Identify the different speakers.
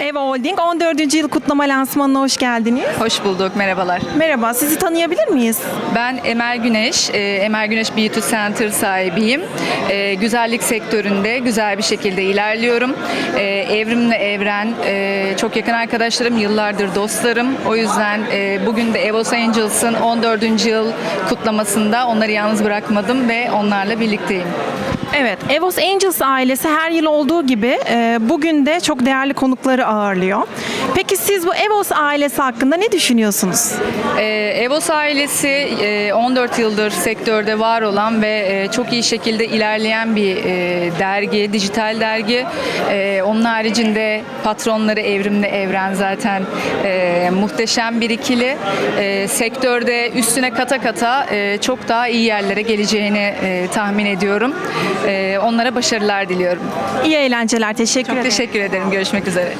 Speaker 1: Eva Holding 14. yıl kutlama lansmanına hoş geldiniz.
Speaker 2: Hoş bulduk, merhabalar.
Speaker 1: Merhaba, sizi tanıyabilir miyiz?
Speaker 2: Ben Emel Güneş, e, Emel Güneş Beauty Center sahibiyim. E, Güzellik sektöründe güzel bir şekilde ilerliyorum. E, Evrim'le Evren, e, çok yakın arkadaşlarım, yıllardır dostlarım. O yüzden e, bugün de Evos Angels'ın 14. yıl kutlamasında onları yalnız bırakmadım ve onlarla birlikteyim.
Speaker 1: Evet, Evos Angels ailesi her yıl olduğu gibi e, bugün de çok değerli konukları ağırlıyor. Peki siz bu Evos ailesi hakkında ne düşünüyorsunuz?
Speaker 2: Ee, Evos ailesi e, 14 yıldır sektörde var olan ve e, çok iyi şekilde ilerleyen bir e, dergi, dijital dergi. E, Onun haricinde patronları Evrimli Evren zaten e, muhteşem bir ikili. E, Sektörde üstüne kata kata e, çok daha iyi yerlere geleceğini e, tahmin ediyorum. E, Onlara başarılar diliyorum.
Speaker 1: İyi eğlenceler, teşekkür
Speaker 2: Çok
Speaker 1: ederim.
Speaker 2: teşekkür ederim. Görüşmek üzere.